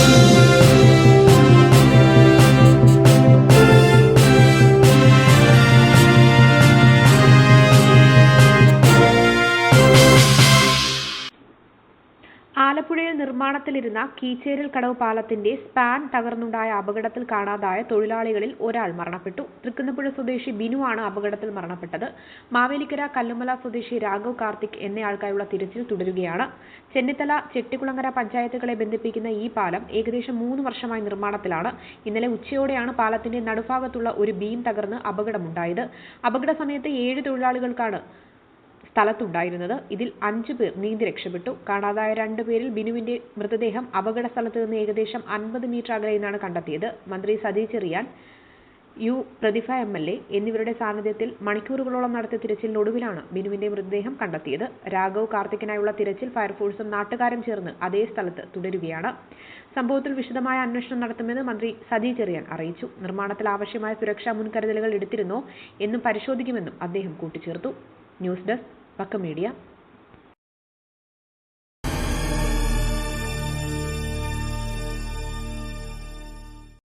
Thank you. ആലപ്പുഴയിൽ നിർമ്മാണത്തിലിരുന്ന കീച്ചേരിൽ കടവ് പാലത്തിന്റെ span തകർന്നുണ്ടായ അപകടത്തിൽ കാണാതായ തൊഴിലാളികളിൽ ഒരാൾ മരണപ്പെട്ടു. തൃക്കുന്നപ്പുഴ സ്വദേശി ബിനു ആണ് അപകടത്തിൽ മരണപ്പെട്ടത്. മാവേലിക്കര കല്ലുമല സ്വദേശി രാഘവ് കാർത്തിക് എന്നയാൾക്കായുള്ള തിരച്ചിൽ തുടരുകയാണ്. ചെന്നിത്തല ചെട്ടികുളങ്ങര പഞ്ചായത്തുകളെ ബന്ധിപ്പിക്കുന്ന ഈ പാലം ഏകദേശം മൂന്ന് വർഷമായി നിർമ്മാണത്തിലാണ്. ഇന്നലെ ഉച്ചയോടെയാണ് പാലത്തിന്റെ നടുഭാഗത്തുള്ള ഒരു ബീം തകർന്ന് അപകടമുണ്ടായത്. അപകട സമയത്ത് ഏഴ് തൊഴിലാളികൾക്കാണ് സ്ഥലത്തുണ്ടായിരുന്നത്. ഇതിൽ അഞ്ച് പേർ നീന്തി രക്ഷപ്പെട്ടു. കാണാതായ രണ്ടുപേരിൽ ബിനുവിന്റെ മൃതദേഹം അപകട സ്ഥലത്ത് നിന്ന് ഏകദേശം അൻപത് മീറ്റർ അകലെ നിന്നാണ് കണ്ടെത്തിയത്. മന്ത്രി Sathi Cherian U Prathibha M L A എന്നിവരുടെ സാന്നിധ്യത്തിൽ മണിക്കൂറുകളോളം നടത്തിയ തിരച്ചിലിനൊടുവിലാണ് ബിനുവിന്റെ മൃതദേഹം കണ്ടെത്തിയത്. രാഘവ് കാർത്തിക്കിനായുള്ള തിരച്ചിൽ ഫയർഫോഴ്സും നാട്ടുകാരും ചേർന്ന് അതേ സ്ഥലത്ത് തുടരുകയാണ്. സംഭവത്തിൽ വിശദമായ അന്വേഷണം നടത്തുമെന്ന് മന്ത്രി സതി ചെറിയാൻ അറിയിച്ചു. നിർമ്മാണത്തിൽ ആവശ്യമായ സുരക്ഷാ മുൻകരുതലുകൾ എടുത്തിരുന്നോ എന്നും പരിശോധിക്കുമെന്നും അദ്ദേഹം കൂട്ടിച്ചേർത്തു. News desk Waka Media.